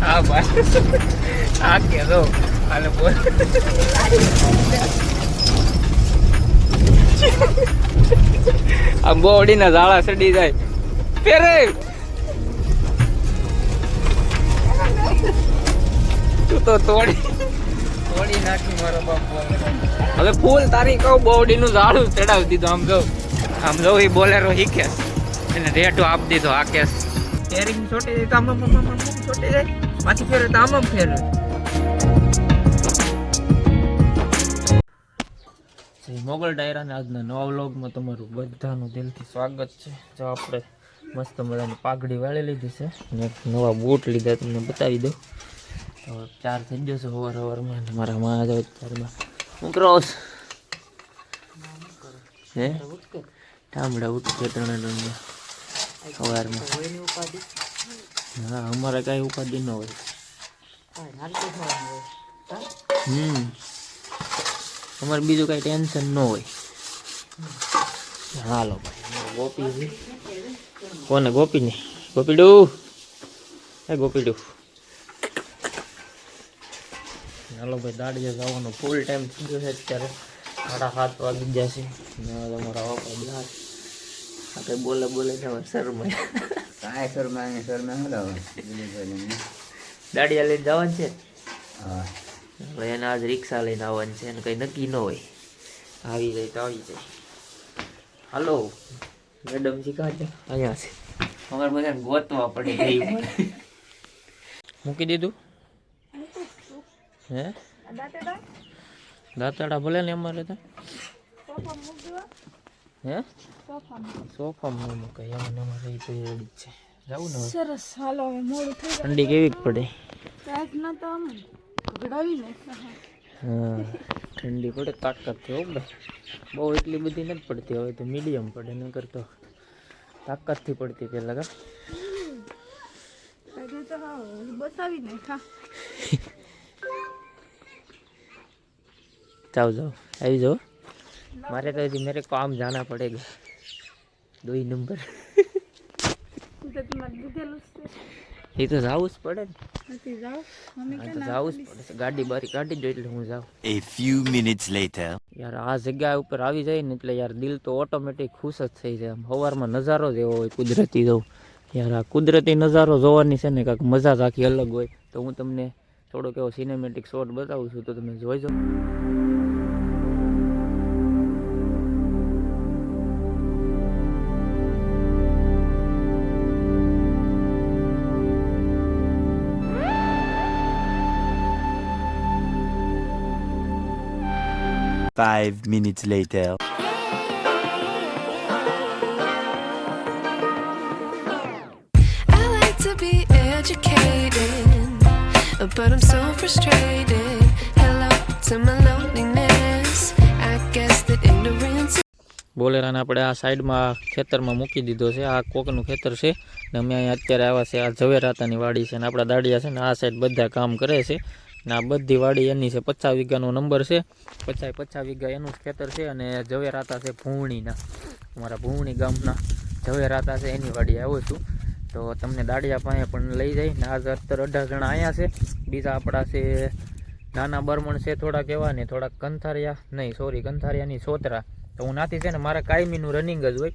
હા ભાઈ આ કે દો અને બોલ આમ ઝાડા સડી જાય પેરે તું તો તોડી તોડી નાખી મારો બાપ હવે ફૂલ તારી કહું બોડીનું ઝાડું ચડાવી દીધું આમ જો આમ જો એ બોલેરો શીખે એને રેટો આપી દીધો આ કેસ ટેરિંગ છોટી દીધો આમ છોટી જાય પાછી ફેરે તો આમ મોગલ ડાયરાના આજના નવા વ્લોગમાં તમારું બધાનું દિલથી સ્વાગત છે. જો આપણે મસ્ત મજાની પાઘડી વાળી લીધી છે અને નવા બૂટ લીધા તમને બતાવી દઉં. તો ચાર થઈ જશે સવાર સવારમાં અને મારા માં જાવ ચારમાં હું ક્રોસ હે? ઠામડા ઉઠકે ત્રણે ત્રણ સવારમાં હા અમારે કાંઈ ઉપાધિ ન હોય. હમ. અમારે બીજું કાંઈ ટેન્શન ન હોય. હાલો ભાઈ ગોપી કોને ગોપી ને ગોપીડું? હે ગોપીડું. હાલો ભાઈ દાડીએ જવાનો. ફૂલ ટાઈમ થઈ ગયો છે અત્યારે. સાડા સાત વાગી ને તમારા બાપા બહાર. આ બોલે બોલે હવે શરમાય. કાંઈ શરમાય શું દાડિયા લઈને જવાનું છે? હા. હવે એને આજ રિક્ષા લઈને આવવાનું છે અને કંઈ નક્કી ન હોય. આવી જાય તો આવી જાય. હાલો મેડમ જી કાં છે? અહીંયા છે. અમારે બધા ગોતવા પડે ગઈ. મૂકી દીધું? હે? દાંતડા? ભલે ને અમારે તો. હે? સોફામાં. ન મૂકાય એમાં અમારે એ તો રેડી છે. જવું ને સરસ હાલો હવે મોડું થઈ ઠંડી કેવી પડે? જાય ન તો આમ ગડાવી નાખ્યા હા. ઠંડી પડે તાકાતથી હો ભાઈ બહુ એટલી બધી નથી પડતી હવે તો મીડિયમ પડે નકર તો તાકાતથી પડતી પહેલાં કા બતાવી નાખ્યા જાઓ જાઓ. આવી જાઓ. મારે તો હજી મેરે કામ જાના પડેગા દો નંબર જ એ તો જવું જ પડે ને. ના જ પડે ગાડી બારી કાઢી દો એટલે હું જાઉં. A few minutes later. યાર આ જગ્યા ઉપર આવી જાય ને એટલે યાર દિલ તો ઓટોમેટિક ખુશ જ થઈ જાય. સવારમાં નજારો જ એવો હોય કુદરતી જવું યાર આ કુદરતી નજારો જોવાની છે ને કાંઈક મજા જ આખી અલગ હોય. તો હું તમને થોડોક એવો સિનેમેટિક શોટ બતાવું છું તો તમે જોઈજો Five minutes later. I like to be educated, but I'm so frustrated. Hello to my loneliness. I guess that ignorance. બોલેરાને આપણે આ સાઈડમાં ખેતરમાં મૂકી દીધો છે આ કોકનું ખેતર છે ને અમે અહીંયા અત્યારે આવ્યા છે આ ઝવેરાતાની વાડી છે ને આપણા દાડિયા છે ને આ સાઈડ બધા કામ કરે છે ને આ બધી વાડી એની છે, પચાસ વીઘાનો નંબર છે. પચાસ પચાસ વીઘા એનું જ ખેતર છે અને ઝવેરાતા છે ભૂવણીના અમારા ભૂવણી ગામના ઝવેરાતા છે, એની વાડી આવ્યો છું. તો તમને દાડિયા પાસે પણ લઈ જાય ને આજ અત્યારે અઢાર જણા અહીંયા છે. બીજા આપણા છે, નાના બરમણ છે થોડાક એવા ને થોડાક કંથારિયા નહીં સોરી કંથારિયાની સોતરા. તો હું નાથી છે ને, મારે કાયમીનું રનિંગ જ હોય.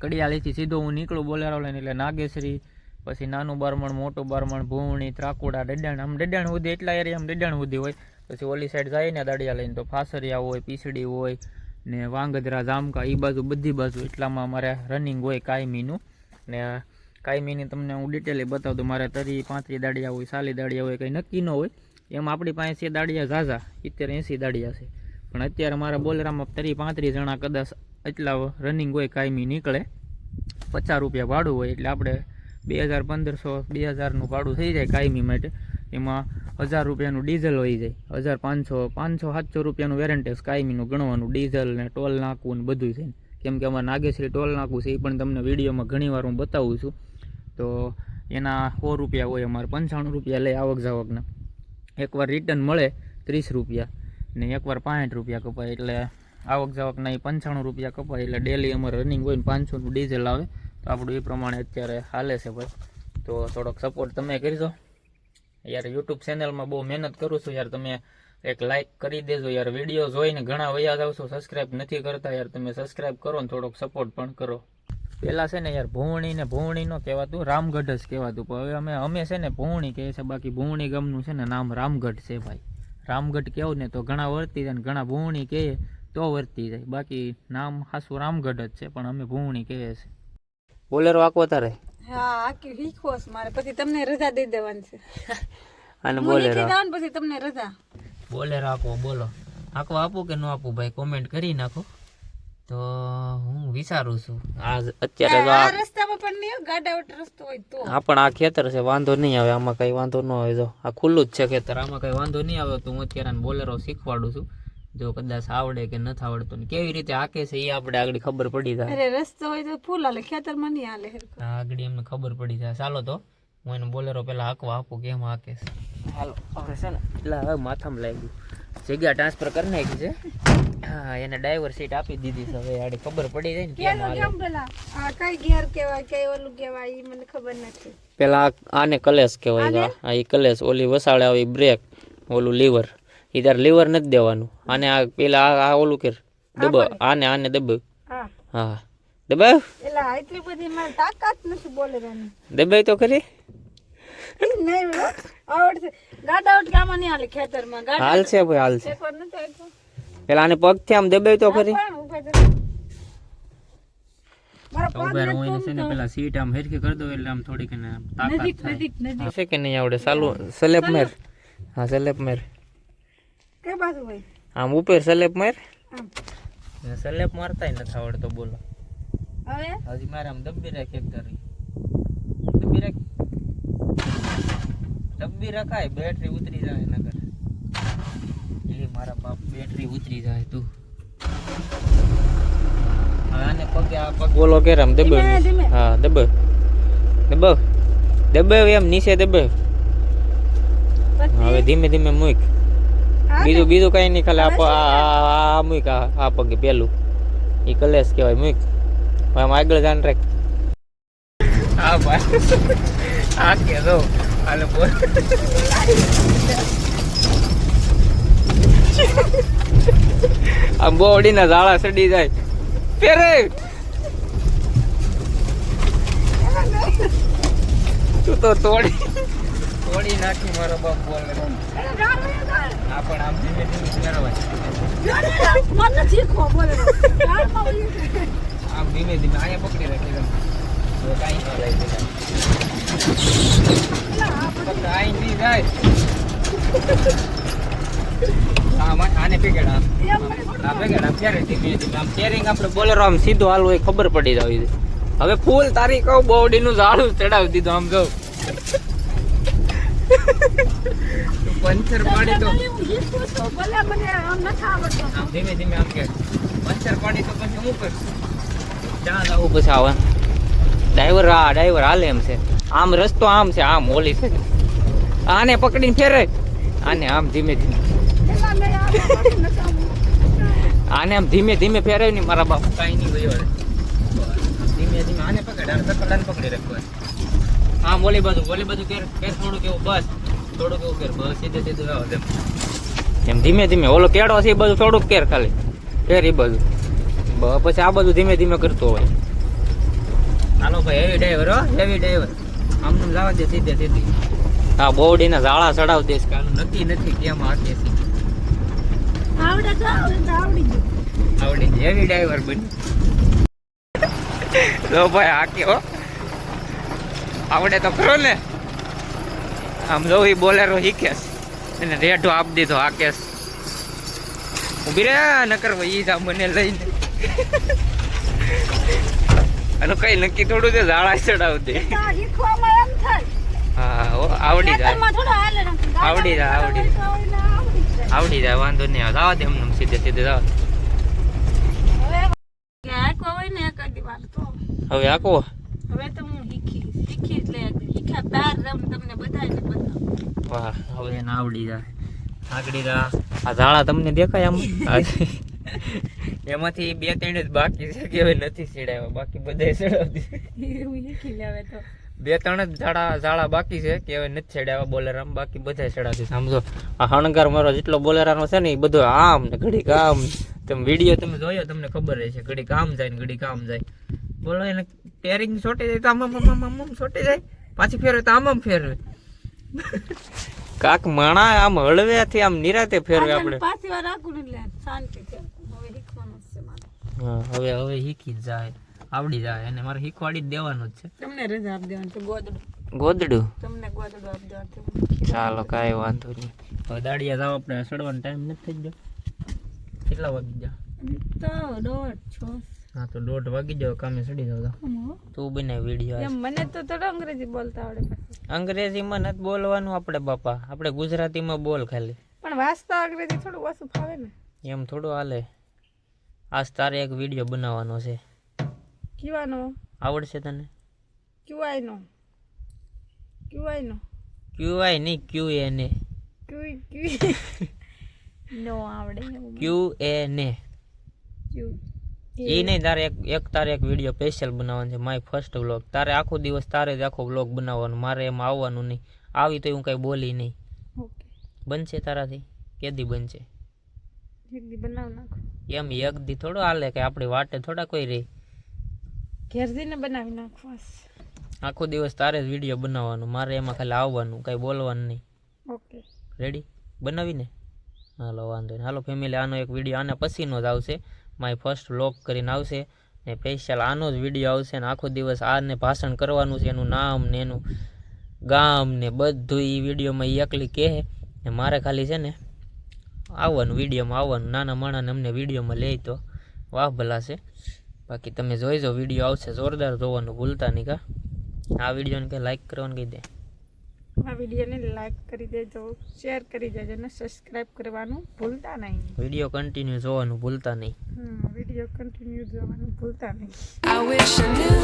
કડિયાળીથી સીધો હું નીકળું બોલેરો લઈને એટલે નાગેશ્રી પછી નાનું બારમણ, મોટું બારમણ ભૂવણી ત્રાકુડા, ડેડાણ. આમ ડેડાણ સુધી એટલા એરિયામાં ડેડાણ સુધી હોય. પછી ઓલી સાઈડ જાય ને દાડિયા લઈને તો ફાસરિયા હોય, પીસડી હોય ને વાંગધરા, જામકા એ બાજુ બધી બાજુ એટલામાં મારે રનિંગ હોય કાયમીનું. ને કાયમીની તમને હું ડિટેલી બતાવું તો મારે તરી, પાંત્રી દાડિયા હોય, સાલી દાડિયા હોય, કંઈ નક્કી ન હોય. એમ આપણી પાસે છે દાડિયા ઝાઝા સિત્તેર એંસી દાડિયા છે. પણ અત્યારે મારા બોલરામાં તરી પાંત્રીસ જણા કદાચ એટલા રનિંગ હોય કાયમી નીકળે. પચાસ રૂપિયા ભાડું હોય એટલે આપણે બે હજાર પંદરસો, બે હજારનું ભાડું થઈ જાય કાયમી માટે. એમાં હજાર રૂપિયાનું ડીઝલ હોય જાય. હજાર પાંચસો પાંચસો, સાતસો રૂપિયાનું વેરંટેસ કાયમીનું ગણવાનું, ડીઝલ ને ટોલ નાખવું ને બધું છે. કેમ કે અમારે નાગેશ્રી ટોલ નાખવું છે, એ પણ તમને વિડીયોમાં ઘણીવાર હું બતાવું છું. તો એના સો રૂપિયા હોય અમારે, પંચાણું રૂપિયા લે આવક જાવકના એકવાર રિટર્ન મળે ત્રીસ રૂપિયા ને એકવાર પાંઠ રૂપિયા કપાય. એટલે આવક જાવકના એ પંચાણું રૂપિયા કપાય. એટલે ડેલી અમારે રનિંગ હોય ને પાંચસોનું ડીઝલ આવે. આપણું એ પ્રમાણે અત્યારે હાલે છે ભાઈ. તો થોડોક સપોર્ટ તમે કરજો. યાર યુટ્યુબ ચેનલમાં બહુ મહેનત કરું છું. યાર તમે એક લાઈક કરી દેજો. યાર વીડિયો જોઈને ઘણા વયા જાવ છો. સબસ્ક્રાઇબ નથી કરતા. યાર તમે સબસ્ક્રાઇબ કરો ને થોડોક સપોર્ટ પણ કરો. પહેલાં છે ને યાર ભૂવણી ને ભૂવણી કહેવાતું, રામગઢ જ કહેવાતું. પણ હવે અમે અમે છે ને ભૂવણી કહે છે બાકી ભૂવણી ગામનું છે ને નામ રામગઢ છે ભાઈ. રામગઢ કેવું ને તો ઘણા વર્તી જાય ને ઘણા ભૂવણી કહે તો વર્તી જાય. બાકી નામ ખાસું રામગઢ જ છે, પણ અમે ભૂવણી કહે છે બોલેરો આખો તારે? હા આખી શીખવો છે મારે. પછી તમને રજા દઈ દેવાની છે. અને હું શીખી જાઉં પછી તમને રજા. બોલેરો આખો બોલો. આખો આપું કે ન આપું ભાઈ? કોમેન્ટ કરી નાખો. તો હું વિચારું છું. આ અત્યારે તો આ રસ્તામાં પણ નહીં હોય, ગાડા વટ રસ્તો હોય તો. આ પણ આ ખેતર છે વાંધો નહીં આવે. આમાં કઈ વાંધો ન આવે જો. આ ખુલ્લું જ છે ખેતર. આમાં કઈ વાંધો નહીં આવે તો હું અત્યારે બોલેરો શીખવાડું છું. જો કદાચ આવડે કે નથી આવડતું ને કેવી રીતે હાકે છે એ આપણે આગળ ખબર પડી જાય. અરે રસ્તો હોય તો ફૂલ હાલે ખેતરમાં નહીં હાલે. આગળ એમને ખબર પડી જાય. ચાલો તો હું એને બોલેરો પેલા હાકવા આપું કેમ હાકે છે. હાલો હવે છે ને એટલે હવે માથામાં લાગ્યું. જગ્યા ટ્રાન્સફર કરી નાખી છે. હા એને ડ્રાઈવર સીટ આપી દીધી છે. હવે આડે ખબર પડી જાય ને કેમ કેમ હાલે. પેલા? આ કઈ ગેર કેવાય કઈ ઓલું કેવાય એ મને ખબર નથી. પેલા આને કલેશ કહેવાય આ એ કલેશ. ઓલી વસાળે આવી બ્રેક ઓલું લીવર. ઈ તાર લીવર નથી દેવાનું. આને આ પેલા આ આ ઓલું કર. દબ આને આને દબ હા. હા. દબાવ? એટલે એટલી બધી મારી તાકાત નથી બોલેરાની દબાઈ તો ખરી. નહીં આવડશે. ગાડા ઉઠ કામ નહીં હાલે ખેતરમાં. ગાડા હાલ છે ભાઈ હાલ છે. એકવાર નથી આવ્યો પેલા આને પગથી આમ દબાઈ તો ખરી. પેલા સીટ આમ હેરખી કરી દો એટલે આમ થોડીક તાકાત નજીક થાય. નજીક નજીક. છે કે નહીં આવડે? સાલું સલેપ મેર. હા સલેપ મેર. કઈ બાજુ હોય? આમ ઉપર સલેપ માર. આમ. સલેપ મારતાય નથી આવડતો બોલો. હવે? હજી મારે આમ દબ્બી રાખ એક દબી દબ્બી રાખ. દબ્બી રખાય બેટરી ઉતરી જાય નગર એ મારા બાપ બેટરી ઉતરી જાય તું. હવે આને પગે આ પગ બોલો કે ધીમે. હા દબ દબાવ. દબ એમ નીચે દબ હવે ધીમે ધીમે મૂક. બીજું બીજું કઈ નહીં ખાલી આ આ મૂક આ આ પગે પેલું. એ કલેશ કહેવાય મૂક. હવે આગળ જાણ રાખ. હા ભાઈ. આ કે દો હાલે બોલ. આમ બોડીના ઝાડા સડી જાય. પેરે તું તો તોડી તોડી નાખી મારો બાપ બોલ. પણ આમ ધીમે ધીમે. આમ અહીંયા પકડી રાખી જાય. આને પકડ આમ. આ આમ ફેરે ધીમે ધીમે? આમ ફેરિંગ આપણે બોલેરો આમ સીધો હાલ એ ખબર પડી જાવી હવે ફૂલ તારી કહું બોડીનું ઝાડું ચડાવી દીધું આમ જો. તું પંચર પાડી તો. ધીમે ધીમે આમ કે પંચર પાડી તો પછી હું કરીશ ક્યાં જવું પછી આવે? ડ્રાઈવર આ ડ્રાઈવર હાલે એમ છે. આમ રસ્તો આમ છે આમ ઓલી છે. આને પકડીને ફેરે આને આમ ધીમે ધીમે. આને આમ ધીમે ધીમે ફેરવી ની મારા બાપ કાંઈ નહીં ગયો ધીમે ધીમે આને પકડ આને પકડ આને પકડી રાખ આમ ઓલી બાજુ ઓલી બાજુ કેર કેર થોડું કેવું બસ. થોડું કેવું કેર બસ સીધે સીધું આવો તેમ એમ ધીમે ધીમે ઓલો કેળો છે એ બધું થોડુંક કેર ખાલી. કેર એ બધું પછી આ બધું ધીમે ધીમે કરતો હોય. હાલો ભાઈ હેવી ડ્રાઈવર હો હેવી ડ્રાઈવર આમ લાવા દે સીધે સીધી. હા બોડીના ઝાડા ચડાવ દેશ કે આનું નક્કી નથી કેમ હાકે છે. આવડે તો આવડે તો આવડી ગયું. આવડી હેવી ડ્રાઈવર બની. લો ભાઈ હાકે હો. આવડે તો ખરો ને. આમ જો એ બોલેરો શીખેસ એને રેઠો આપ દીધો હાકેસ ઊભી રે નકર ભાઈ જા મને લઈને. અને કઈ નક્કી થોડું છે ઝાડા ચડાવ દે. આ. હા આવડી જાય. આવડી જાય, આવડી આવડી જાય. વાંધો નહીં આવે. આવા દે એમને સીધે સીધે જાવ તો. હવે આકો હવે તો હું શીખી શીખી એટલે શીખ્યા બાર રમ તમને બધાને બતાવું. વાહ હવે એને આવડી જાય. આગળી જા આ ઝાડા તમને દેખાય આમ? એમાંથી બે ત્રણ જ બાકી છે કે હવે નથી સીડાવ્યા બાકી બધાય તો. બે ત્રણ જ ઝાડા ઝાડા બાકી છે કે હવે નથી છેડ્યા બોલેરામ. બાકી બધા છેડા છે. સમજો આ હણગાર મારો જેટલો બોલેરાનો છે ને એ બધો આમ ને ઘડીક આમ. તમે વીડિયો તમે જોયો તમને ખબર રહેશે ઘડીક આમ જાય ને ઘડીક આમ જાય. બોલો એને પેરિંગ છોટી જાય તો આમ આમ આમ આમ છોટી જાય. પાછી ફેરવે તો આમ આમ ફેરવે. કાક માણા આમ હળવેથી આમ નિરાતે ફેરવે આપણે. પાછી વાર રાખું ને એટલે શાંતિ હવે શીખવાનું છે મારે. હા હવે હવે શીખી જ જાય. આવડી જાય. અને મારે શીખવાડી જ દેવાનું જ છે. તમને રજા આપી દેવાનું છે ગોદડું. ગોદડું? તમને ગોદડું આપી દેવાનું ચાલો કાંઈ વાંધો નહીં. હવે દાડિયા જાવ આપણે સડવાનો ટાઈમ નથી થઈ ગયો. કેટલા વાગી ગયા? તો દોઢ છો. હા તો દોઢ વાગી જાવ કામે ચડી જાવ તો. બને વીડિયો એમ મને તો થોડો અંગ્રેજી બોલતા આવડે અંગ્રેજી અંગ્રેજીમાં નથી બોલવાનું આપણે બાપા. આપણે ગુજરાતીમાં બોલ ખાલી. પણ વાંચતા અંગ્રેજી થોડું ઓછું ફાવે ને. એમ થોડું હાલે. આજ તારે એક વીડિયો બનાવવાનો છે. કીવાનો? આવડશે તને? ક્યુઆઈ નો ક્યુઆઈ નો ક્યુ આઈ નહીં ક્યુ એ ને ક્યુ ક્યુ નો આવડે ક્યુ એ ને ક્યુ એ નહીં તારે એક એક તારે એક વીડિયો સ્પેશિયલ બનાવવાનો છે માય ફર્સ્ટ વ્લોગ તારે આખો દિવસ તારે જ આખો વ્લોગ બનાવવાનો મારે એમાં આવવાનું નહીં. આવી તો હું કાંઈ બોલી નહીં. બનશે તારાથી? કેદી બનશે? એમ એક દી થોડો હાલે કે આપણી વાટે થોડા કોઈ રે ઘેરજીને બનાવી નાખો આખો દિવસ તારે જ વીડિયો બનાવવાનો મારે એમાં ખાલી આવવાનું કાંઈ બોલવાનું નહીં. ઓકે. રેડી બનાવીને? હાલો વાંધો નહીં. હાલો ફેમિલી આનો એક વીડિયો આના પછીનો જ આવશે. માય ફર્સ્ટ વ્લોગ કરીને આવશે ને સ્પેશિયલ આનો જ વીડિયો આવશે ને આખો દિવસ આને ભાષણ કરવાનું છે, એનું નામ ને એનું ગામ ને બધું એ વિડીયોમાં એ એકલી કહે ને મારે ખાલી છે ને આવવાનું વિડીયોમાં આવવાનું. નાના માણાને અમને વિડીયોમાં લે તો. વાહ ભલા છે. બાકી તમે જોઈજો વીડિયો આવશે જોરદાર જોવાનું, ભૂલતા નહીં કા. આ વિડીયોને કંઈ લાઈક કરવાનું કહી દે. આ વિડીયોને લાઈક કરી દેજો શેર કરી દેજો અને સબસ્ક્રાઇબ કરવાનું ભૂલતા નહીં. વીડિયો કન્ટિન્યુ જોવાનું ભૂલતા નહીં. હમ વીડિયો કન્ટિન્યુ જોવાનું ભૂલતા નહીં. I wish I knew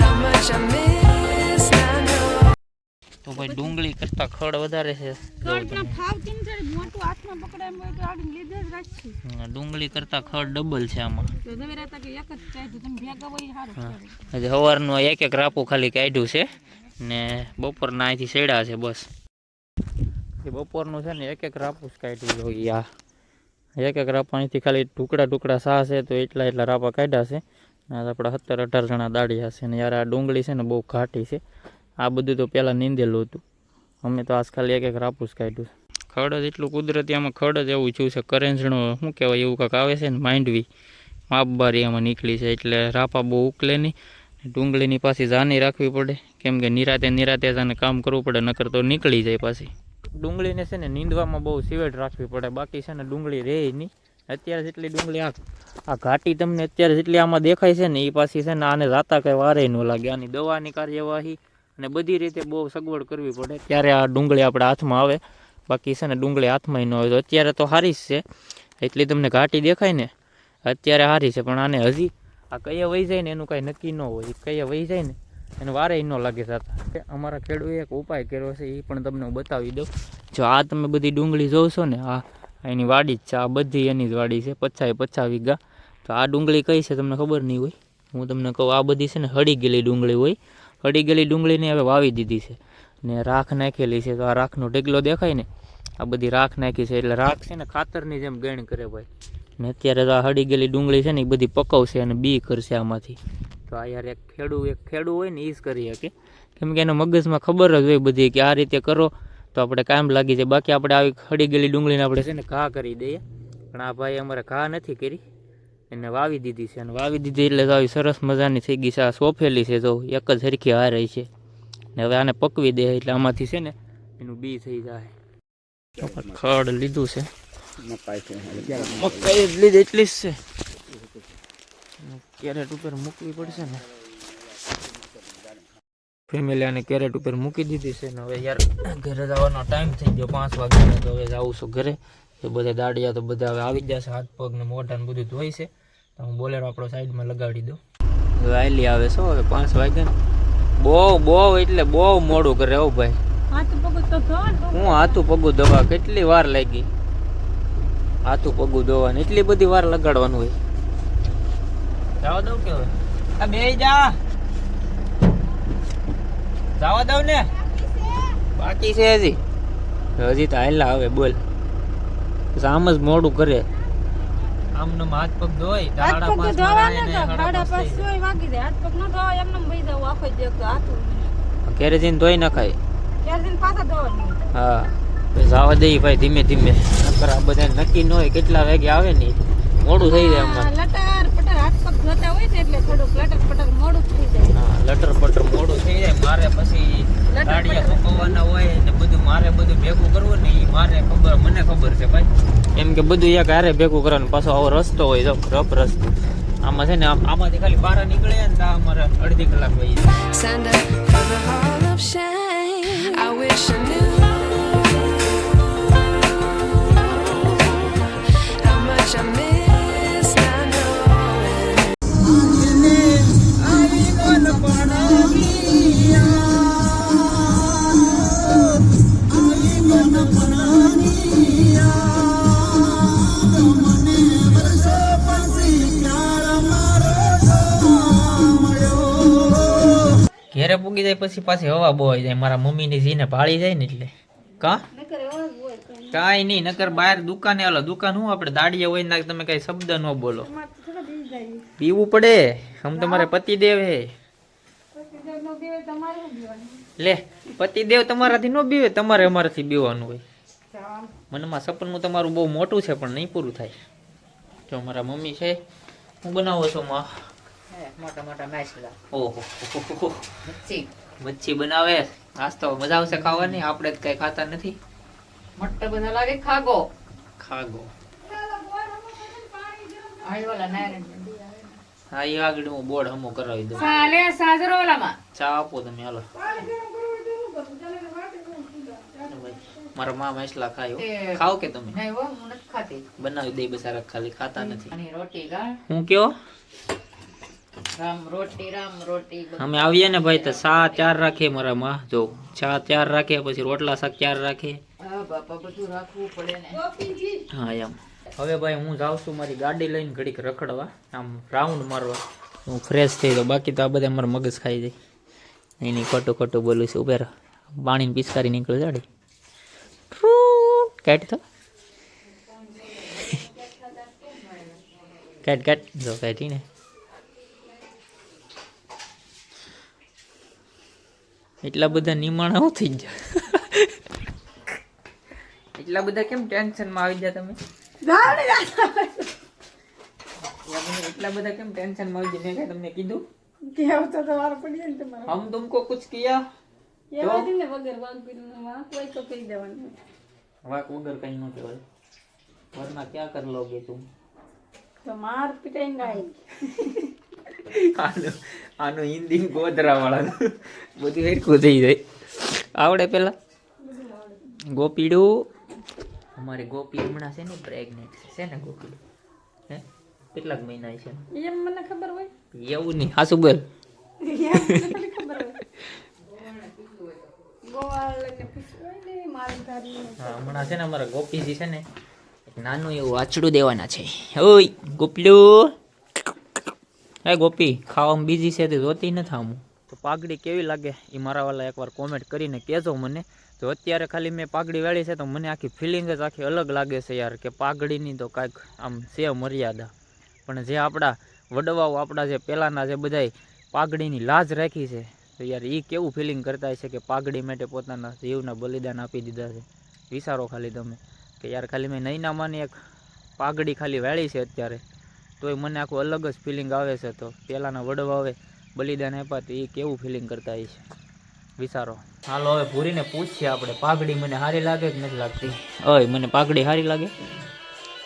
how much I miss. તો ભાઈ ડુંગળી કરતા ખડ વધારે છે. ડુંગળી કરતા ખડ ડબલ છે આમાં. સવારનું એક એક રાપું ખાલી કાઢ્યું છે ને બપોરના અહીંથી સેડા છે બસ. એ બપોરનું છે ને એક એક રાપું જ કાઢ્યું જોઈએ આ. એક એક રાપા અહીંથી ખાલી ટુકડા ટુકડા સા છે તો એટલા એટલા રાપા કાઢ્યા છે. ને આપણા સત્તર અઢાર જણા દાડિયા છે ને યાર આ ડુંગળી છે ને બહુ ઘાટી છે. આ બધું તો પહેલાં નીંદેલું હતું. અમે તો આજ ખાલી એક એક રાપુસ કાઢ્યું છે. ખડ જ એટલું કુદરતી આમાં ખડ જ એવું થયું છે. કરેંજણો શું કહેવાય એવું કાંક આવે છે ને માંડવી. માપબારી આમાં નીકળી છે એટલે રાપા બહુ ઉકલે નહીં. ડુંગળીની પાછી જાની રાખવી પડે. કેમ કે નિરાતે નિરાતે જાને કામ કરવું પડે નકર તો નીકળી જાય પાછી. ડુંગળીને છે ને નીંદવામાં બહુ સિવેટ રાખવી પડે. બાકી છે ને ડુંગળી રહે નહીં. અત્યારે જેટલી ડુંગળી આ આ ઘાટી તમને અત્યારે જેટલી આમાં દેખાય છે ને એ પાછી છે ને આને જાતા કંઈ વારે ન લાગે. આની દવાની કાર્યવાહી અને બધી રીતે બહુ સગવડ કરવી પડે. ત્યારે આ ડુંગળી આપણા હાથમાં આવે. બાકી છે ને ડુંગળી હાથમાં ન આવે તો અત્યારે તો સારી જ છે. એટલી તમને ઘાટી દેખાય ને, અત્યારે સારી છે. પણ આને હજી આ કયા વહી જાય ને એનું કાંઈ નક્કી ન હોય. કયા વહી જાય ને એને વારે ન લાગે થતા અમારા ખેડૂએ એક ઉપાય કર્યો છે એ પણ તમને હું બતાવી દઉં. જો આ તમે બધી ડુંગળી જોશો ને, આ એની વાડી જ છે. આ બધી એની જ વાડી છે પચાય પચાસ વીઘા. તો આ ડુંગળી કઈ છે તમને ખબર નહીં હોય? હું તમને કહું, આ બધી છે ને હળી ગયેલી ડુંગળી હોય. હળી ગયેલી ડુંગળીને હવે વાવી દીધી છે. ને રાખ નાખેલી છે. તો આ રાખનો ઢગલો દેખાય ને? આ બધી રાખ નાખી છે. એટલે રાખ છે ને ખાતરની જેમ ગણ કરે ભાઈ. ને અત્યારે તો આ હળી ગયેલી ડુંગળી છે ને, એ બધી પકવશે અને બી કરશે આમાંથી. તો આ યાર એક ખેડૂ એક ખેડૂ હોય ને એ જ કરી શકે. કેમ કે એના મગજમાં ખબર જ હોય બધી કે આ રીતે કરો, તો આપણે કામ લાગી જાય. બાકી આપણે આવી હળી ગયેલી ડુંગળીને આપણે છે ને ઘા કરી દઈએ. પણ આ ભાઈ અમારે ઘા નથી કરી. એને વાવી દીધી છે. અને વાવી દીધી એટલે તો આવી સરસ મજાની થઈ ગઈ છે. આ સોફેલી છે જો, એક જ સરખી હાર રહી છે. ને હવે આને પકવી દે એટલે આમાંથી છે ને એનું બી થઈ જાય. ખડ લીધું છે. મકાઈ લીધી એટલી જ છે. કેરેટ ઉપર મૂકવી પડશે ને. ફેમિલી આને કેરેટ ઉપર મૂકી દીધી છે. ને હવે યાર ઘરે જવાનો ટાઈમ થઈ ગયો પાંચ વાગ્યાનો, તો હવે જાઉં છું ઘરે. એ બધા દાડિયા તો બધા હવે આવી જશે હાથ પગ ને મોઢા ને બધું ધોઈ છે. તો હું બોલેરો આપણો સાઈડમાં લગાડી દઉં. વાયલી આવે શું હવે પાંચ વાગ્યા બહુ બહુ એટલે બહુ મોડું કરે હો ભાઈ. હું. હાથું પગું દવા કેટલી વાર લાગી? હાથું પગું દવાની એટલી બધી વાર લગાડવાનું હોય. જવા દઉં કે હવે? આ બે જા. જવા દઉં ને? બાકી છે હજી. હજી તો હાલ આવે બોલ. આમ જ મોડું કરે. આમનો હાથ પગ ધોય દાડા પાસ ધોવાના તો દાડા પાસ સોય વાગી જાય. હાથ પગ ન ધોવાય એમનો ભઈ જાવ આખો દેખ તો હાથું. જઈને ધોઈ નખાય. દિન પાછા ધોવાનું હા. તો જવા દઈ ભાઈ ધીમે ધીમે. નકર આ બધા નક્કી ન હોય કેટલા વાગે આવે ને મોડું થઈ જાય અમાર લટર પટાર હાથ પગ ધોતા હોય ને એટલે થોડુંક લટર પટર મોડું થઈ જાય. હા લટર પટર મોડું થઈ જાય. મારે પછી ગાડીયા સુકવવાના હોય ને બધું મારે બધું ભેગું કરવું ને ઈ મારે ખબર મને ખબર છે ભાઈ. એમ કે બધું એક હારે ભેગું કરવાનું પાછો આવો રસ્તો હોય તો રફ રસ્તો. આમાં છે ને આમાંથી ખાલી બહાર નીકળે ને તો અમારે અડધી કલાક વહી જાય પછી પાછી હવા બોવાઈ જાય. મારા મમ્મીની જીને ભાળી જાય ને એટલે. કા? કઈ નહીં નકર બહાર દુકાને હાલો. દુકાન હું આપણે? દાડીએ હોય નાખ તમે કઈ શબ્દ ન બોલો. પીવું પડે. આમ તમારે પતિ દેવ હે લે પતિ દેવ તમારાથી ન બીવે તમારે અમારાથી બીવાનું હોય. મનમાં મનમાં સપનું તમારું બહુ મોટું છે પણ નહીં પૂરું થાય. જો મારા મમ્મી છે. હું બનાવો છું માં? મોટા મોટા માછલા. ઓહો મચ્છી. મચ્છી બનાવે? આજ તો મજા આવશે ખાવાની. આપણે જ કઈ ખાતા નથી. મોટા બધા લાગે ખાગો? ખાગો. હા એ આગળ હું બોર્ડ હમો કરાવી દઉં. ચાલે સાજરો ઓલામાં. ચા આપો તમે હાલો. મારા મા મસલા ખાય. ખાઓ કે તમે? નહીં હો હું નથી ખાતી. બનાવી દે બસારા ખાલી ખાતા નથી. અને રોટી ગા હું કયો? રામ રોટી રામ રોટી અમે આવીએ ને ભાઈ તો સા ચાર રાખીએ મારા માં જો ચા ચાર રાખીએ પછી રોટલા શાક ચાર રાખીએ હા બાપા બધું રાખવું પડે ને. હા એમ. હવે ભાઈ હું જાઉં છું મારી ગાડી લઈને ઘડીક રખડવા. આમ રાઉન્ડ મારવા. હું ફ્રેશ થઈ તો બાકી તો આ બધા મારા મગજ ખાઈ જાય. નહીં ખોટું ખોટું બોલું છું. ઉભેર. પાણીને પિચકારી નીકળે જાડી કાઢ તો. કાઢ કાઢ. જો કાઢી ને. એટલા બધા નિમાણા હું થઈ ગયા? એટલા બધા કેમ ટેન્શનમાં આવી ગયા તમે? એટલા બધા- કેમ ટેન્શન ટેન્શનમાં આવી ગયા? મેં કાંઈ તમને કીધું? કેવું તો તમારો પડી ને તમારે? હમ તુમકો કુછ કિયા? કેવા દીને વગર વાંક પીનું વાંક કોઈ તો કહી દેવાનું. વાંક વગર કઈ ન કહેવાય. વરના ક્યાં કર લોગે તું? તો માર પીટાઈ ગાય આનું આનું હિન્દી ગોધરાવાળા બધું હેરખું થઈ જાય. આવડે પેલા? ગોપીડું. અમારી ગોપી હમણાં છે ને પ્રેગ્નેન્ટ છે. ને ગોપીડું હે? કેટલાક મહિના છે? એમ મને ખબર હોય. એવું નહીં. હાસુ બોલ. હા હમણાં છે ને અમારા ગોપીજી છે ને નાનું એવું વાછડું દેવાના છે. ઓય ગોપલું હે ગોપી ખાવામાં બીજી છે તે જોતી નથી આમ. તો પાઘડી કેવી લાગે? એ મારા વાલા એકવાર કોમેન્ટ કરીને કહેજો મને. તો અત્યારે ખાલી મેં પાઘડી વાળી છે તો મને આખી ફિલિંગ જ આખી અલગ લાગે છે યાર કે પાઘડીની તો કાંઈક આમ છે મર્યાદા. પણ જે આપણા વડવાઓ, આપણા જે પહેલાંના જે બધાય પાઘડીની લાજ રાખી છે, તો યાર એ કેવું ફિલિંગ કરતા છે કે પાઘડી માટે પોતાના જીવના બલિદાન આપી દીધા છે? વિચારો ખાલી તમે. કે યાર ખાલી મેં નૈનામાંની એક પાઘડી ખાલી વાળી છે અત્યારે. તોય મને આખું અલગ જ ફિલિંગ આવે છે તો. પહેલાંના વડવાઓએ બલિદાન આપ્યા તો એ કેવું ફિલિંગ કરતા હશે વિચારો. હાલો હવે ભૂરીને પૂછીએ આપણે. પાઘડી મને સારી લાગે કે નથી લાગતી? ઓય મને પાઘડી સારી લાગે?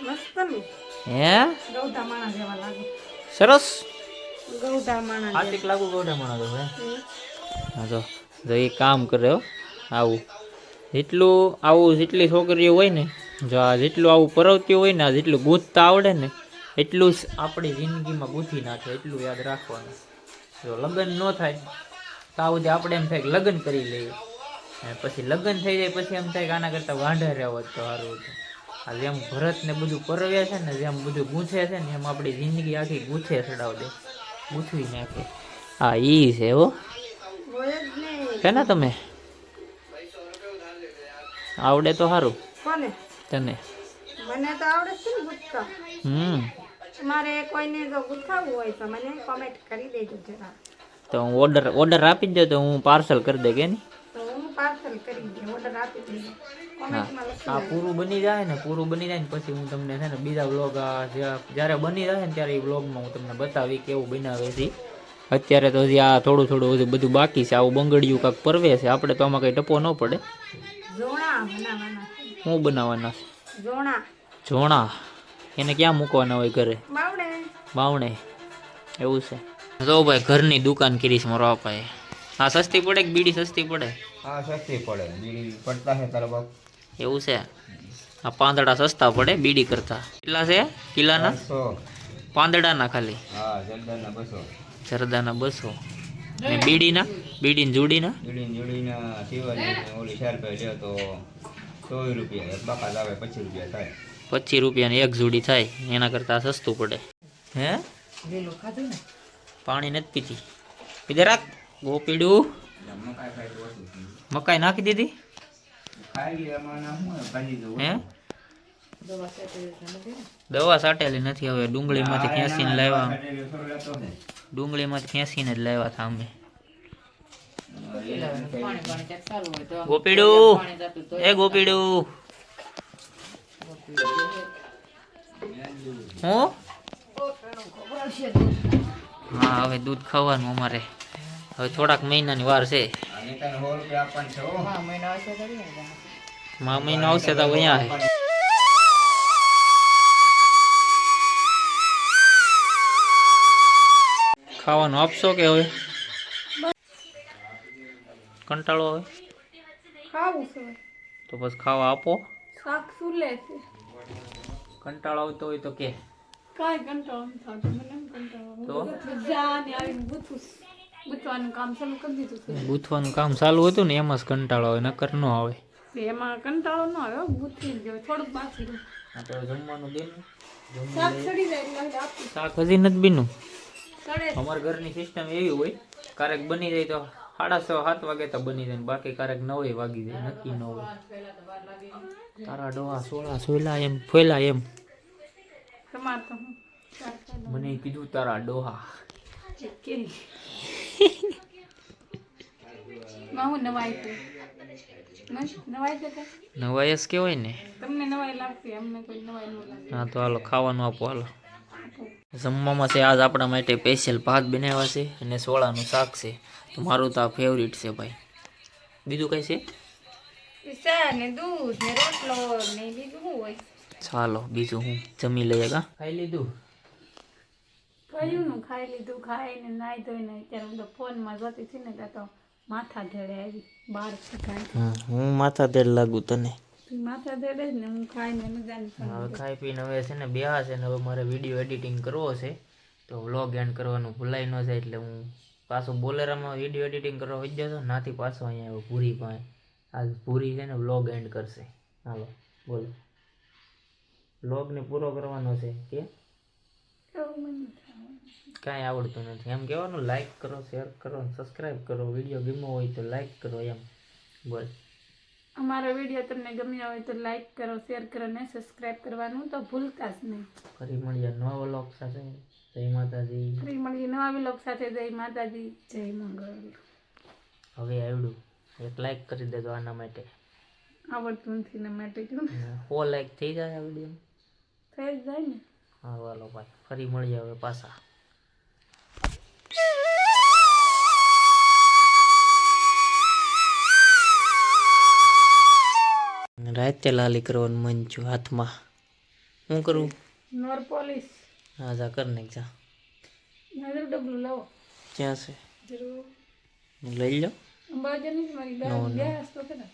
મસ્ત હે? ગૌધા માણા જેવા લાગે. સરસ. આતિક લાગુ ગોઢે માણા હે? હા તો જો એ કામ કરે હો આવું. જેટલું આવું જેટલી છોકરીઓ હોય ને જો આ જેટલું આવું પરવતી હોય ને આ જેટલું ગૂંથતા આવડે ને એટલું જ આપણી જિંદગીમાં ગૂંથી નાખે એટલું યાદ રાખવાનું. જો લગ્ન ન થાય તો આવું આપણે એમ થાય કે લગ્ન કરી લઈએ. અને પછી લગ્ન થઈ જાય પછી એમ થાય કે આના કરતાં વાંઢા રહેવા તો સારું હતું. આ જેમ ભરતને બધું પરવ્યા છે ને જેમ બધું ગૂંથે છે ને એમ આપણી જિંદગી આખી ગૂંથે ચડાવી દે. ગૂંથવી નાખે. હા એ છે હો. કેના ને તમે? આવડે તો સારું. તને? મને તો આવડે છે ને હમ. મારે કોઈને જો ગુથાવવું હોય તો મને કોમેન્ટ કરી દેજો જરા. તો હું ઓર્ડર ઓર્ડર આપી દઉં તો હું પાર્સલ કરી દે કે નહીં? તો હું પાર્સલ કરી દે ઓર્ડર આપી દઈશ કોમેન્ટમાં આ પૂરું બની જાય ને પૂરું બની જાય ને પછી હું તમને છે ને બીજા વ્લોગ જ્યારે બની જાય ને ત્યારે એ વ્લોગમાં હું તમને બતાવી કેવું બનાવે છે. અત્યારે તો હજી આ થોડું થોડું હજી બધું બાકી છે. આવું બંગડિયું કાંક પરવે છે. આપણે તો આમાં કંઈ ટપો ન પડે. જોણા બનાવવાના શું બનાવવાના છે? જોણા જોણા એને ક્યાં મૂકવાના હોય ઘરે? બાવણે. એવું છે. જો ભાઈ ઘરની દુકાન કરી છે મારો બાપાએ. હા સસ્તી પડે કે બીડી સસ્તી પડે? હા સસ્તી પડે. બીડી પડતા છે તારા બાપ. એવું છે. આ પાંદડા સસ્તા પડે બીડી કરતા. કેટલા છે? કિલ્લાના પાંદડાના ખાલી? હા જરદાના બસો. જરદાના બસો. ને બીડીના? બીડીની જોડીના? જોડીને જોડીના શિવાજી ઓલી ચાર રૂપિયા લ્યો તો ચોવીસ રૂપિયા. એક લાવે પચીસ રૂપિયા થાય. પચીસ રૂપિયાની એક જોડી થાય એના કરતાં સસ્તું પડે. હે? પાણી નથી પીતી. પીધે રાખ. ગોપીડું મકાઈ નાખી દીધી? હે? દવા સાટેલી નથી હવે. ડુંગળીમાંથી ખેંચીને લાવ્યા. ડુંગળીમાંથી ખેંચીને જ લાવ્યા હતા અમે. ગોપીડું. એ ગોપીડું. હું? હા હવે દૂધ ખાવાનું અમારે. હવે થોડાક મહિનાની વાર છે. મા મહિનો આવશે તો અહીંયા ખાવાનું આપશો કે હવે? કંટાળો હવે ખાવું છે. તો બસ ખાવા આપો. શાક શું લે છે? કંટાળો આવતો હોય તો કે. કાંઈ કંટાળો નથી મને કંટાળો તો? જાને આવીને ગુથું ગુથવાનું કામ ચાલુ કરી દીધું છે. કામ ચાલુ હતું ને એમાં જ કંટાળો આવે નકર ન આવે. એમાં કંટાળો ન આવે ગુથી જ થોડુંક બાકી આપણે જમવાનું બેન શાક સડી જાય એટલે શાક હજી નથી બીનું સડે અમારા ઘરની સિસ્ટમ એવી હોય ક્યારેક બની જાય તો સાડા છ સાત વાગે તો બની જાય ને બાકી ક્યારેક નવે વાગી જાય નક્કી ન હોય. તારા ડોહા સોળા સોયલા એમ ફોયલા એમ. મને કીધું તારા ડોહા. નવાઈ જ કહેવાય ને. હા તો હાલો ખાવાનું આપો હાલો. જમવામાં છે આજ આપણા માટે સ્પેશિયલ ભાત બનાવ્યા છે અને સોળાનું શાક છે. તો મારું તો આ ફેવરિટ છે ભાઈ. બીજું કઈ છે? ચા ને દૂધ ને રોટલો ને બીજું શું હોય ચાલો બીજું હું જમી લઈએ કા ખાઈ લીધું કયું નું ખાઈ લીધું ખાઈને નાઈ ધોઈને અત્યારે હું તો ફોનમાં જોતી હતી ને તો માથા ધેડે આવી બાર હું માથા ધેડ લાગુ તને માથા ધેડે જ ને હું ખાઈને મજાની હવે ખાઈ પીને હવે છે ને બેહા છે ને હવે મારે વીડિયો એડિટિંગ કરવો છે તો વ્લોગ એન્ડ કરવાનું ભૂલાઈ ન જાય એટલે હું પાછો બોલેરામાં વીડિયો એડિટિંગ કરવા વહી જતો નાથી પાછો અહીંયા પૂરી પાસે આજ પૂરી છે ને વ્લોગ એન્ડ કરશે. હાલો બોલો. વ્લોગને પૂરો કરવાનો છે કે? કાંઈ આવડતું નથી. એમ કહેવાનું લાઈક કરો શેર કરો સબસ્ક્રાઈબ કરો. વીડિયો ગમ્યો હોય તો લાઈક કરો એમ. બોલ. અમારો વીડિયો તમને ગમ્યો હોય તો લાઈક કરો શેર કરો ને સબસ્ક્રાઈબ કરવાનું તો ભૂલતા જ નહીં. ફરી મળીએ નવા વ્લોગ સાથે. જય માતાજી. ફરી મળીએ નવા વ્લોગ સાથે. જય માતાજી. જય મંગળ. હવે આવડું. એક લાઈક કરી દેજો આના માટે. આવડતું નથી ને માટે ને. હો લાઈક થઈ જાય આ વીડિયો થઈ જાય ને? હા વાલો ભાઈ ફરી મળીએ હવે પાછા. રાતે લાલી કરવાનું મન છું હાથમાં. શું કરું? નોર પોલીસ. હા જા કર નાખ જા. ડબલું લાવો. ક્યાં છે? જરૂર. લઈ લો ખરા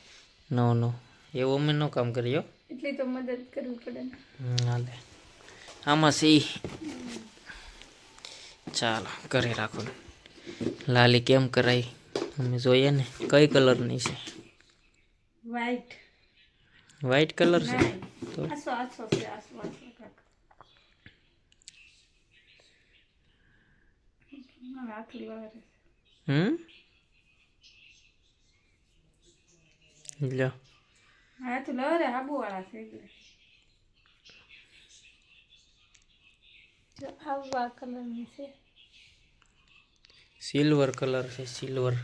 નો નો. એવું અમે નો. કામ કર્યો એટલે તો મદદ કરવી પડે ને. હાલે આમાં સી. ચાલો કરી રાખો. લાલી કેમ કરાય અમે જોઈએ ને કઈ કલરની છે? વ્હાઈટ વ્હાઈટ કલર છે? તો આસો આસો છે આસો આસો કાક. હવે આટલી વાર હમ? લ્યો હા તો લવરે આબુવાળા છે એટલે આવા કલરની છે સિલ્વર કલર છે સિલ્વર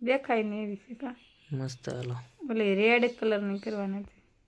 દેખાય ને એવી છે કા મસ્ત હાલો ઓલી રેડ કલરની કરવાની હતી